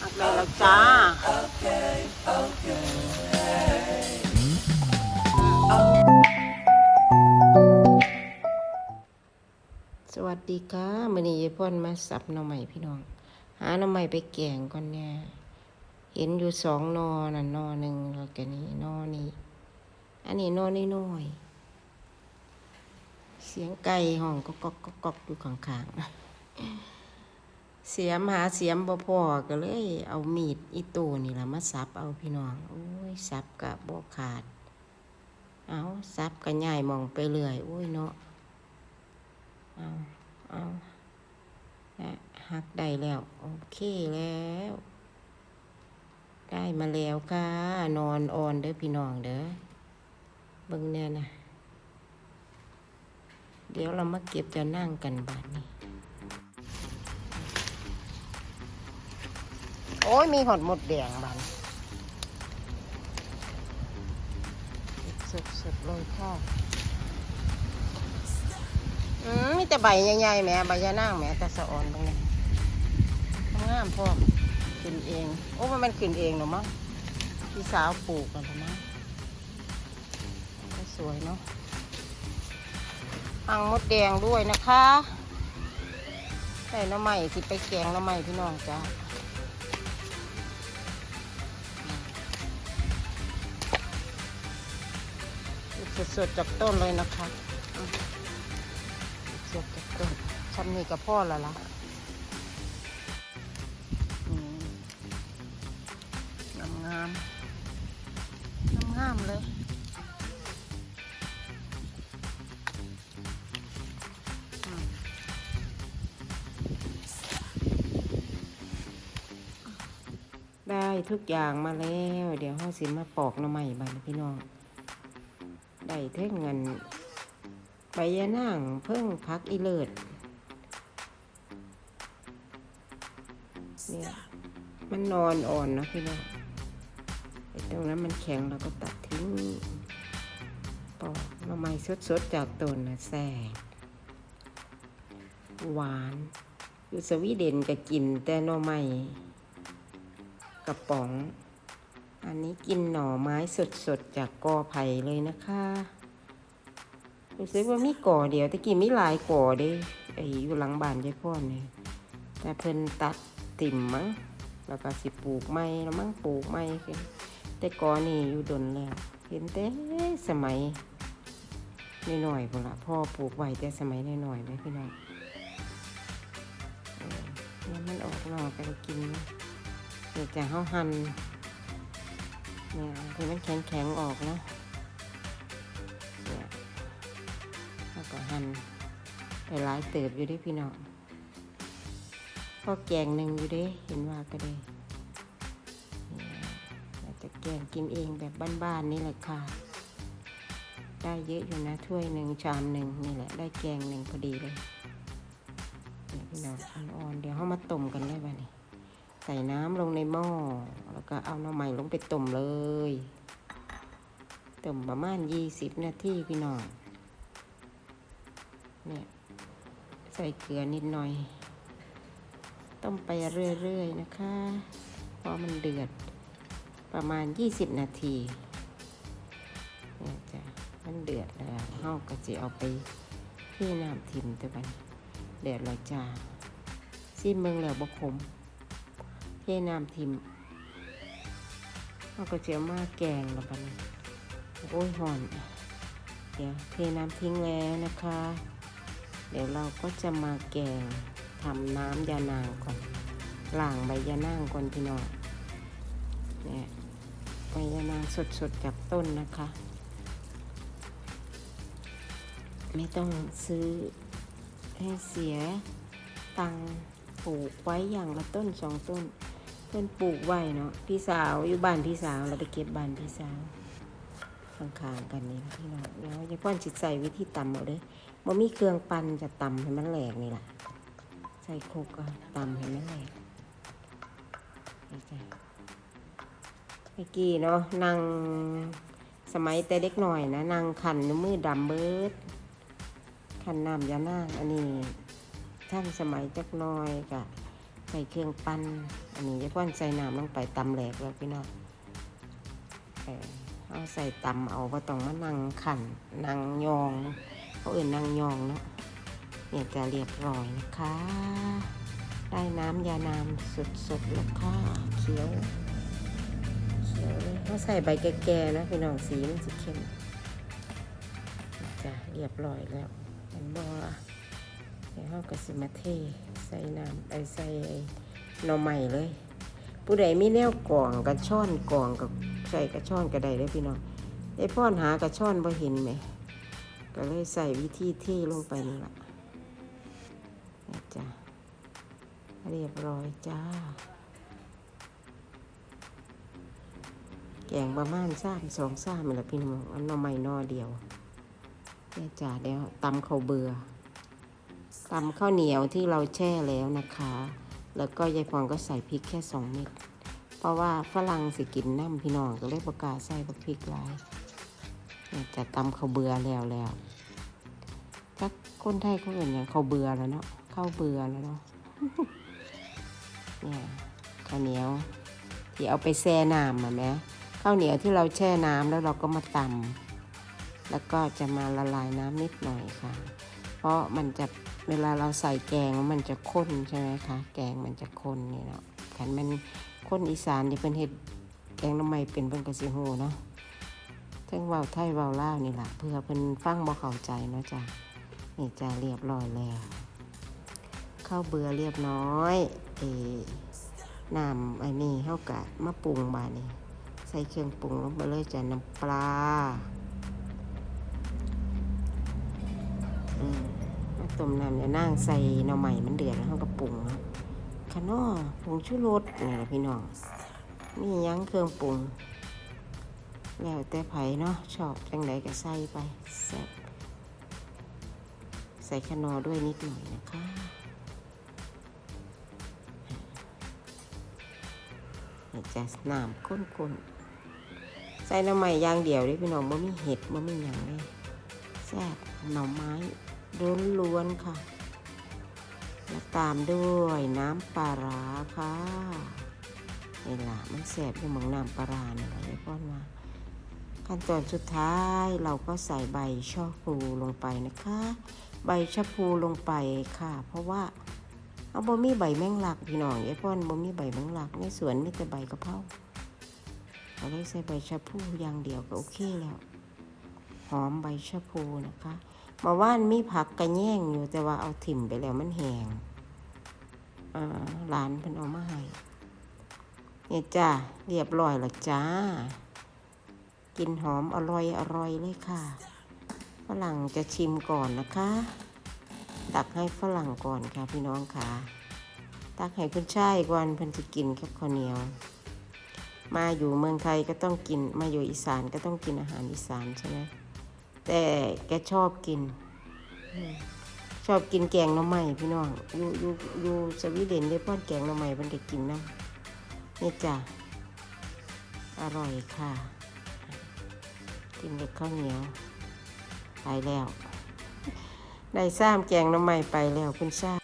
หักได้แล้วจ้าสวัสดีค่ะมื้อนี้ยายพ่นมาสับหน่อใหม่พี่น้อง หาหน่อใหม่ไปแกงก่อนเนี่ย เห็นอยู่สองนอน่ะนอหนึ่งแล้วก็นี่หนอนี้ อันนี้นอนน้อยๆ เสียงไก่ห้องก็ก๊อกก็ก๊อกอยู่ข้างๆเสียมหาเสียมบ่พอก็เลย เอามีดอีโตนี่ละมาสับเอาพี่น้องโอ้ยสับกะบ่ขาด เอาสับกะใหญ่มองไปเรื่อยโอ้ยเนาะเอาเอาหักได้แล้ว โอเคแล้ว ได้มาแล้วค่ะ นอนออนเด้อพี่น้องเด้อเบิ่งแน่นะ เดี๋ยวเรามาเก็บจะนั่งกันบาดนี้ โอ้ยมีหอดหมดแดงบานสดสดๆเลยค่ะอืมมีแต่ใบใหญ่ๆแหม่ใบยะนางแหม่แต่สะอ่อนตรงนี้งามพร้อมขึ้นเอง โอ้มันมันขึ้นเองเหรอมั้งพี่สาวปลูกกันหรอมั้งก็สวยเนาะ อังมดแดงด้วยนะคะใส่หน้ำใหม่ที่ไปแกงหน้ำใหม่พี่น้องจ้าสดๆจากต้นเลยนะคะเสียบจากต้นชำนี่กับพ่อแล้วล่ะงามงามงามงามๆเลย ได้ทุกอย่างมาแล้ว เดี๋ยวห้าสิมาปอกหน้ำใหม่บ้านพี่น้องได้เท่งเงินใบยะนางเพิ่งพักอีเลิศเนี่ยมันนอนอ่อนนะพี่น้องไอ้ตรงนั้นมันแข็งเราก็ตัดทิ้งปอกหน่อไม้สดๆจากต้นนะแซ่หวานอยู่สวีเดนก็กินแต่หน่อไม้ กระป๋อง อันนี้กินหน่อไม้สดๆ จากกอไผ่เลยนะคะรู้สึกว่ามีก่อเดียวแต่กี้มีหลายก่อเด้ไอ้อยู่หลังบ้านยายพ่อเนี่ยแต่เพิ่นตัดติ่มมั้งแล้วก็สิปลูกไม้แล้วมั้งปลูกไม้แต่ก่อนี่อยู่ดนแล้วเห็นแต่สมัยน้อยๆพุ่นละพ่อปลูกไว้แต่สมัยน้อยๆเลยพี่น้องเนี่ยมันออกหน่อกันกิน เดี๋ยวจะเฮาหั่นเนี่ยที่มันแข็งๆออกนะเนี่ยแล้วก็หั่นไปหลายเติบอยู่ด้พี่น้องพอแกงหนึ่งอยู่ด้เห็นว่าก็ได้นี่เราจะแกงกินเองแบบบ้านๆนี่แหละค่ะ ได้เยอะอยู่นะถ้วยหนึ่งชามหนึ่งนี่แหละ ได้แกงหนึ่งพอดีเลยพี่น้องอ่อนๆเดี๋ยวเขามาต้มกันเลยบ้านี้ ใส่น้ำลงในหม้อ แล้วก็เอาหน้ำใหม่ลงไปต้มเลย ต้มประมาณยี่สิบนาทีพี่น้องเนี่ยใส่เกลือนิดหน่อย ต้มไปเรื่อยๆนะคะพอมันเดือดประมาณ 20 นาทีเนี่ยจ้ะมันเดือดแล้วเฮาก็จะเอาไปที่น้ำทิมตัวบันเดือดแล้วจ้าซิมเมืองแล้วบกขม เทน้ำทิมเฮาก็จะเอามาแกงล้วบัดนโอ้ยหอน เดี๋ยวเทน้ำทิ้งแล้วนะคะ เดี๋ยวเราก็จะมาแกงทำน้ำยานางก่อนล้างใบยานางก่อนพี่น้องเนี่ยใบยานางสดๆจากต้นนะคะ ไม่ต้องซื้อให้เสียตังปลูกไว้อย่างละต้นสองต้น เพื่อนปลูกไว้เนาะพี่สาวอยู่บ้านพี่สาวเราไปเก็บบ้านพี่สาวข้างๆกันนี่พี่น้องเดี๋ยวยายพ่อนจิตใส่วิธีตำเอาเด้บ่มีเครื่องปั่นจะตำให้มันแหลกนี่แหละใส่โครกก็ตำให้มันแหลกนี่จ้ะเมื่อกี้เนาะนั่งสมัยแต่เด็กหน่อยนะนั่งขันนิ้วมือดำเบิดขันน้ำยาหน้าอันนี้ท่านสมัยจักน้อยกะ ใส่เครื่องปั้นอันนี้ยายพ่อนใส่น้ำลงไปตำแหลกแล้วพี่น้องเอาใส่ตำเอาว่าต้องมานั่งขันนั่งยองเขาเอื่นนั่งยองเนาะเนี่ยจะเรียบร้อยนะคะ ได้น้ำยานามสดๆแล้วค่ะเขียวเขียวเขาใส่ใบแก่ๆนะพี่น้องสีมันจะเข้มจะเรียบร้อยแล้วเห็นบ่ เดี๋ยวเขาก็สิมาเทใส่น้ำไปใส่หน่อใหม่เลย ผู้ใดมีแนวกล่องกระช่อนกล่องกับใส่กระช่อนก็ได้เลยพี่น้องได้พ่อนหากระช่อนบ่เห็นไหม ก็เลยใส่วิธีเทลงไปนี่แหละจ้ะเรียบร้อยจ้า แกงประมาณสามสองสามนี่แหละพี่น้องอันน่อไม้นอเดียวจ้าเดี๋ยวตำเขาเบื่อ ตำข้าวเหนียวที่เราแช่แล้วนะคะ แล้วก็ยายพรก็ใส่พริกแค่สองเม็ด เพราะว่าฝรั่งสิกินน้ำพี่น้องก็เลยประกาศใส่บักพริกหลายจะตำข้าวเบื่อแล้วแล้วถ้าคนไทยเขาเห็นอย่างข้าวเบื่อแล้วเนาะข้าวเบื่อแล้วเนาะเนี่ยข้าวเหนียว ที่เอาไปแช่น้ำมาไหมข้าวเหนียวที่เราแช่น้ำแล้วเราก็มาตำแล้วก็จะมาละลายน้ำนิดหน่อยค่ะ เพราะมันจะ เวลาเราใส่แกงมันจะข้นใช่ไหมคะ แกงมันจะข้นนี่เนาะขันมันข้นอีสานที่เป็นเห็ดแกงน้ำไม่เป็นเป็นกระสิโหเนาะทั้งเว้าไทยเว้าล่าวนี่แหละเพื่อเป็นฟังบ่เข้าใจเนาะจ้ะนี่จะเรียบร้อยแล้วข้าวเบื่อเรียบร้อยเอน้ำไอ้นี่เข้ากะมาปรุงบานี่ใส่เครื่องปรุงลงไปเลยจ้ะน้ำปลาอืมมา ต้มน้ำอย่านั่งใส่หน่อใหม่มันเดือดแล้วเขาก็ปรุงนะขนอผงชูรสนี่แหละพี่น้องมียังเครื่องปรุงแล้วแต่ไผเนาะชอบจังใดก็ใส่ไปแซ่บใส่ขนอด้วยนิดหน่อยนะคะนี่จะน้ำข้นๆใส่น้ำใหม่ย่างเดียวเลยพี่น้องบ่มีเห็ดบ่มีหยังเลยแซ่บหน่อไม้ ล้วนๆค่ะ แล้วตามด้วยน้ำปลาร้าค่ะนี่ล่ะมันแซ่บอยู่เหมืองน้ำปลาร้าเนี่ยไอ้ป้อนมาขั้นตอนสุดท้ายเราก็ใส่ใบชะพลูลงไปนะคะ ใบชะพลูลงไปค่ะ เพราะว่าเอาบ่มีใบแมงลักพี่น้องไอ้พ่อนบ่มีใบแมงลักในสวนมีแต่ใบกะเพราเราเลยใส่ใบชะพลูอย่างเดียวก็โอเคแล้ว หอมใบชะพลูนะคะ มาว่านมีผักกระแยงอยู่แต่ว่าเอาถิ่มไปแล้วมันแห้งอ่าหลานเพิ่นเอามาให้เนี่ยจ้าเรียบร้อยแล้วจ้า กินหอมอร่อยอร่อยเลยค่ะ ฝรั่งจะชิมก่อนนะคะ ตักให้ฝรั่งก่อนค่ะพี่น้องค่ะ ตักให้คุณชายก่อนเพิ่นจะกินกับข้าวเหนียว มาอยู่เมืองไทยก็ต้องกิน มาอยู่อีสานก็ต้องกินอาหารอีสานใช่ไหม แต่แกชอบกิน ชอบกินแกงหน่อไม้พี่น้องอยู่อยู่อยู่สวีเดนได้ป้อนแกงหน่อไม้มันก็กินนะนี่จ้ะอร่อยค่ะ กินกับข้าวเหนียว ไปแล้ว ได้ซ้ำแกงหน้ำใหม่ไปแล้วคุณชา